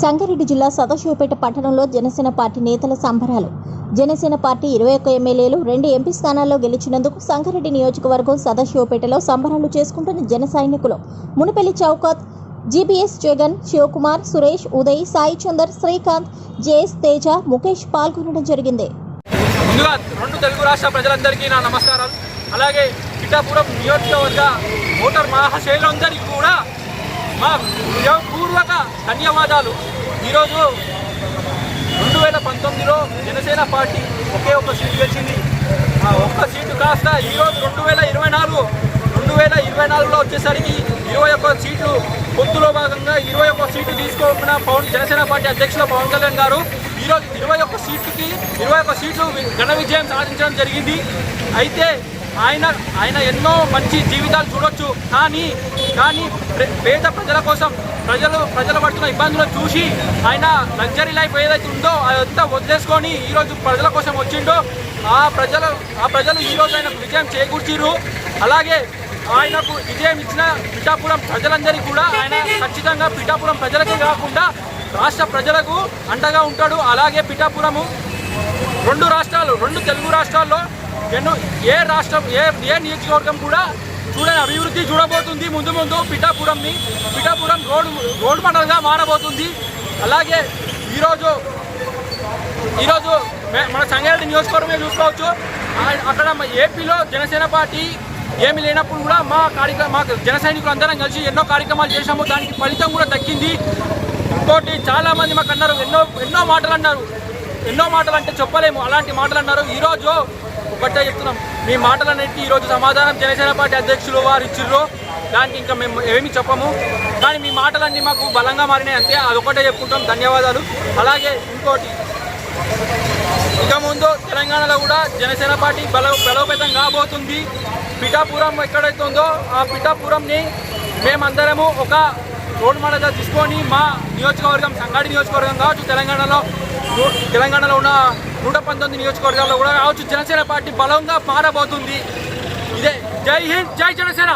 సంగారెడ్డి జిల్లా సదాశివపేట పట్టణంలో జనసేన పార్టీ నేతల సంబరాలు. జనసేన పార్టీ ఇరవై ఒక్క ఎమ్మెల్యేలు రెండు ఎంపీ స్థానాల్లో గెలిచినందుకు సంగారెడ్డి నియోజకవర్గం సదాశివపేటలో సంబరాలు చేసుకుంటున్న జన సైనికులు. మునిపల్లి చౌకత్ జీబీఎస్ జగన్ శివకుమార్ సురేష్ ఉదయ్ సాయి చందర్ శ్రీకాంత్ జేఎస్ తేజ ముఖేష్ పాల్గొనడం జరిగింది. ముందుగా రెండు తెలుగు రాష్ట్ర ప్రజలందరికీ నా నమస్కారాలు. అలాగే పిఠాపురం నియోజకవర్గ ఓటర్ మహాశైలందరికీ కూడా మా పూర్వక ధన్యవాదాలు. ఈరోజు రెండు వేల పంతొమ్మిదిలో జనసేన పార్టీ ఒకే ఒక్క సీటు గెలిచింది. ఆ ఒక్క సీటు కాస్త ఈరోజు రెండు వేల ఇరవై నాలుగు రెండు వేల ఇరవై నాలుగులో వచ్చేసరికి ఇరవై ఒక్క సీట్లు పొత్తులో భాగంగా ఇరవై ఒక్క సీటు తీసుకోకుండా పవన్ జనసేన పార్టీ అధ్యక్షులు పవన్ కళ్యాణ్ గారు ఈరోజు ఇరవై ఒక్క సీట్లకి ఇరవై ఒక్క సీట్లు ఘన విజయం సాధించడం జరిగింది. అయితే ఆయన ఆయన ఎన్నో మంచి జీవితాలు చూడొచ్చు. కానీ కానీ పేద ప్రజల కోసం ప్రజలు ప్రజలు పడుతున్న ఇబ్బందులను చూసి ఆయన లగ్జరీ లైఫ్ ఏదైతే ఉందో అదంతా వదిలేసుకొని ఈరోజు ప్రజల కోసం వచ్చిండో ఆ ప్రజలు ఆ ప్రజలు ఈరోజు ఆయనకు విజయం చేకూర్చిర్రు. అలాగే ఆయనకు విజయం ఇచ్చిన పిఠాపురం ప్రజలందరికీ కూడా ఆయన ఖచ్చితంగా పిఠాపురం ప్రజలకే కాకుండా రాష్ట్ర ప్రజలకు అండగా ఉంటాడు. అలాగే పిఠాపురము రెండు రాష్ట్రాలు రెండు తెలుగు రాష్ట్రాల్లో ఎన్నో ఏ రాష్ట్రం ఏ ఏ నియోజకవర్గం కూడా చూడని అభివృద్ధి చూడబోతుంది. ముందు ముందు పిఠాపురంని పిఠాపురం రోడ్ రోడ్ మండలంగా మారబోతుంది. అలాగే ఈరోజు ఈరోజు మన సంగారెడ్డి నియోజకవర్గమే చూసుకోవచ్చు. అక్కడ ఏపీలో జనసేన పార్టీ ఏమి లేనప్పుడు కూడా మా కార్యక్రమ మా జన సైనికులు అందరం కలిసి ఎన్నో కార్యక్రమాలు చేశాము. దానికి ఫలితం కూడా దక్కింది. ఇంకోటి చాలామంది మాకు అన్నారు ఎన్నో ఎన్నో మాటలు అన్నారు. ఎన్నో మాటలు అంటే చెప్పలేము. అలాంటి మాటలు అన్నారు ఈరోజు ఒకటే చెప్తున్నాం. మీ మాటలన్నింటి ఈరోజు సమాధానం జనసేన పార్టీ అధ్యక్షులు వారు ఇచ్చిర్రు. దానికి ఇంకా మేము ఏమీ చెప్పము. కానీ మీ మాటలన్నీ మాకు బలంగా మారినాయి అంతే. అదొకటే చెప్పుకుంటాం. ధన్యవాదాలు. అలాగే ఇంకోటి. ఇక ముందు తెలంగాణలో కూడా జనసేన పార్టీ బల బలోపేతం కాబోతుంది. పిఠాపురం ఎక్కడైతే ఉందో ఆ పిఠాపురంని మేమందరము ఒక రోడ్ మోడల్గా తీసుకొని మా నియోజకవర్గం సంగాడి నియోజకవర్గం కావచ్చు తెలంగాణలో తెలంగాణలో ఉన్న నూట పంతొమ్మిది నియోజకవర్గాల్లో కూడా కావచ్చు జనసేన పార్టీ బలంగా మారబోతుంది ఇదే జై హింద్ జై జనసేన.